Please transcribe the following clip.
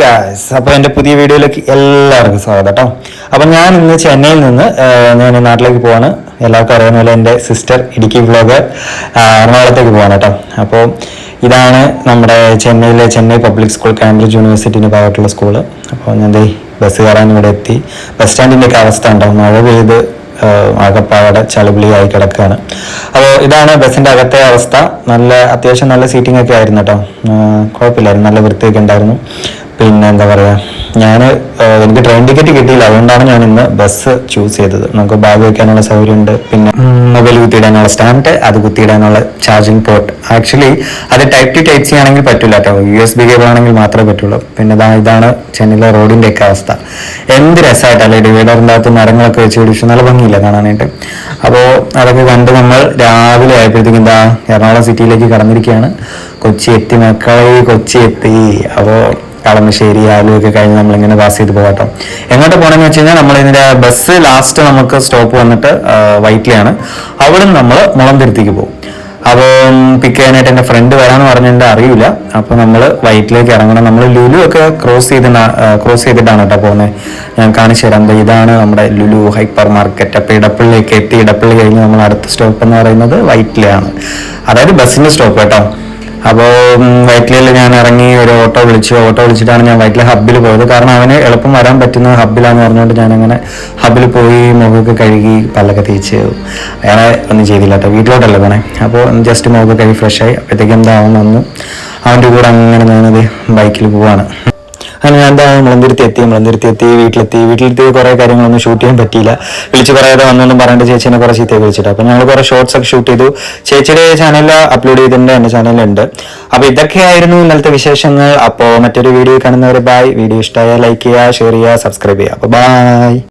Guys അപ്പോൾ എന്റെ പുതിയ വീഡിയോയിലേക്ക് എല്ലാവർക്കും സ്വാഗതം കേട്ടോ. അപ്പൊ ഞാൻ ഇന്ന് ചെന്നൈയിൽ നിന്ന് ഞാൻ നാട്ടിലേക്ക് പോവാണ്. എല്ലാവർക്കും അറിയുന്ന പോലെ എന്റെ സിസ്റ്റർ ഇടുക്കി വ്ലോഗ് എറണാകുളത്തേക്ക് പോവാണ് കേട്ടോ. അപ്പോൾ ഇതാണ് നമ്മുടെ ചെന്നൈയിലെ ചെന്നൈ പബ്ലിക് സ്കൂൾ കാംബ്രിഡ്ജ് യൂണിവേഴ്സിറ്റിന് ഭാഗത്തുള്ള സ്കൂൾ അപ്പോൾ ഞാൻ ബസ് കയറാൻ ഇവിടെ എത്തി. ബസ് സ്റ്റാൻഡിന്റെ ഒക്കെ അവസ്ഥ ഉണ്ടാവും മഴ പെയ്ത് ആകപ്പാടെ ചളിപിളിയായി കിടക്കുകയാണ്. അപ്പോൾ ഇതാണ് ബസ്സിന്റെ അകത്തെ അവസ്ഥ. നല്ല അത്യാവശ്യം നല്ല സീറ്റിംഗ് ഒക്കെ ആയിരുന്നു കേട്ടോ. കുഴപ്പമില്ലായിരുന്നു. നല്ല വൃത്തിയൊക്കെ ഉണ്ടായിരുന്നു. പിന്നെ എന്താ പറയുക ഞാൻ എനിക്ക് ട്രെയിൻ ടിക്കറ്റ് കിട്ടിയില്ല. അതുകൊണ്ടാണ് ഞാൻ ഇന്ന് ബസ് ചൂസ് ചെയ്തത്. നമുക്ക് ബാഗ് വെക്കാനുള്ള സൗകര്യമുണ്ട്. പിന്നെ മൊബൈൽ കുത്തിയിടാനുള്ള സ്റ്റാൻഡ് അത് കുത്തിയിടാനുള്ള ചാർജിങ് പോർട്ട് ആക്ച്വലി അത് ടൈപ്പ് ടു ടൈപ്പ് സി ആണെങ്കിൽ പറ്റില്ല കേട്ടോ. യു എസ് ബി കേബിൾ ആണെങ്കിൽ മാത്രമേ പറ്റുള്ളൂ. പിന്നെ ഇതാ ഇതാണ് ചെന്നൈയിലെ റോഡിന്റെ ഒക്കെ അവസ്ഥ. എന്ത് രസമായിട്ടല്ലേ ഡിവൈഡറിന്റെ അകത്ത് മരങ്ങളൊക്കെ വെച്ച് പിടിച്ചു. നല്ല ഭംഗിയില്ല കാണാനായിട്ട്. അപ്പോൾ അതൊക്കെ കണ്ട് നമ്മൾ രാവിലെ ആയപ്പോഴത്തേക്കും എന്താ എറണാകുളം സിറ്റിയിലേക്ക് കടന്നിരിക്കുകയാണ്. കൊച്ചി എത്തി മക്കളെ കൊച്ചി എത്തി. അപ്പോൾ കളമശ്ശേരി ആലുവൊക്കെ കഴിഞ്ഞ് നമ്മളിങ്ങനെ പാസ് ചെയ്ത് പോകട്ടോ. എങ്ങോട്ട് പോകണമെന്ന് വെച്ച് കഴിഞ്ഞാൽ നമ്മൾ ഇതിന്റെ ബസ് ലാസ്റ്റ് നമുക്ക് സ്റ്റോപ്പ് വന്നിട്ട് വൈറ്റിലാണ്. അവിടെ നിന്ന് നമ്മൾ മുളന്തിരുത്തിക്ക് പോകും. അപ്പോൾ പിക്ക് ചെയ്യാനായിട്ട് എന്റെ ഫ്രണ്ട് വരാന്ന് പറഞ്ഞിട്ട് അറിയില്ല അപ്പോൾ നമ്മൾ വൈറ്റിലേക്ക് ഇറങ്ങണം. നമ്മൾ ലുലു ഒക്കെ ക്രോസ് ചെയ്ത ക്രോസ് ചെയ്തിട്ടാണ് കേട്ടോ പോകുന്നത് ഞാൻ കാണിച്ചു തരാം. ഇതാണ് നമ്മുടെ ലുലു ഹൈപ്പർ മാർക്കറ്റ് അപ്പോൾ ഇടപ്പള്ളിയൊക്കെ എത്തി ഇടപ്പള്ളി കഴിഞ്ഞ് നമ്മൾ അടുത്ത സ്റ്റോപ്പ് എന്ന് പറയുന്നത് വൈറ്റിലാണ്. അതായത് ബസ്സിന്റെ സ്റ്റോപ്പ് കേട്ടോ. അപ്പോൾ വൈറ്റിലയിൽ ഞാൻ ഇറങ്ങി ഒരു ഓട്ടോ വിളിച്ചു. ഓട്ടോ വിളിച്ചിട്ടാണ് ഞാൻ വൈറ്റിലെ ഹബ്ബിൽ പോയത്. കാരണം അവന് എളുപ്പം വരാൻ പറ്റുന്ന ഹബ്ബിലാന്ന് പറഞ്ഞുകൊണ്ട് ഞാൻ അങ്ങനെ ഹബ്ബിൽ പോയി മുഖമൊക്കെ കഴുകി പല്ലൊക്കെ തേച്ച് വേറെ ഒന്നും ചെയ്തില്ല വീട്ടിലോട്ടല്ലേ പോണേ. അപ്പോൾ ജസ്റ്റ് മുഖമൊക്കെ കഴുകി ഫ്രഷായി അപ്പോഴത്തേക്കും എന്താ അവൻ വന്നു. അവന്റെ കൂടെ അങ്ങനെ ഞാനത് ബൈക്കിൽ പോവാണ്. അങ്ങനെ ഞാൻ മുളന്തിരുത്തി എത്തി മുളന്തിരുത്തി എത്തി വീട്ടിലെത്തി. വീട്ടിലെത്തി കുറേ കാര്യങ്ങളൊന്നും ഷൂട്ട് ചെയ്യാൻ പറ്റിയില്ല. വിളിച്ച് പറയാതെ വന്നൊന്നും പറഞ്ഞിട്ട് ചേച്ചീനെ കുറേ ചീത്തയൊക്കെ വിളിച്ചിട്ട്. അപ്പോൾ ഞങ്ങൾ കുറേ ഷോർട്സ് ഒക്കെ ഷൂട്ട് ചെയ്തു. ചേച്ചിയുടെ ചാനലിൽ അപ്ലോഡ് ചെയ്തിട്ടുണ്ട് എന്റെ ചാനലിലുണ്ട് അപ്പോൾ ഇതൊക്കെയായിരുന്നു ഇന്നലത്തെ വിശേഷങ്ങൾ. അപ്പോൾ മറ്റൊരു വീഡിയോ കാണുന്നവരെ ബൈ വീഡിയോ ഇഷ്ടമായ ലൈക്ക് ചെയ്യുക ഷെയർ ചെയ്യുക സബ്സ്ക്രൈബ് ചെയ്യുക. അപ്പോൾ ബൈ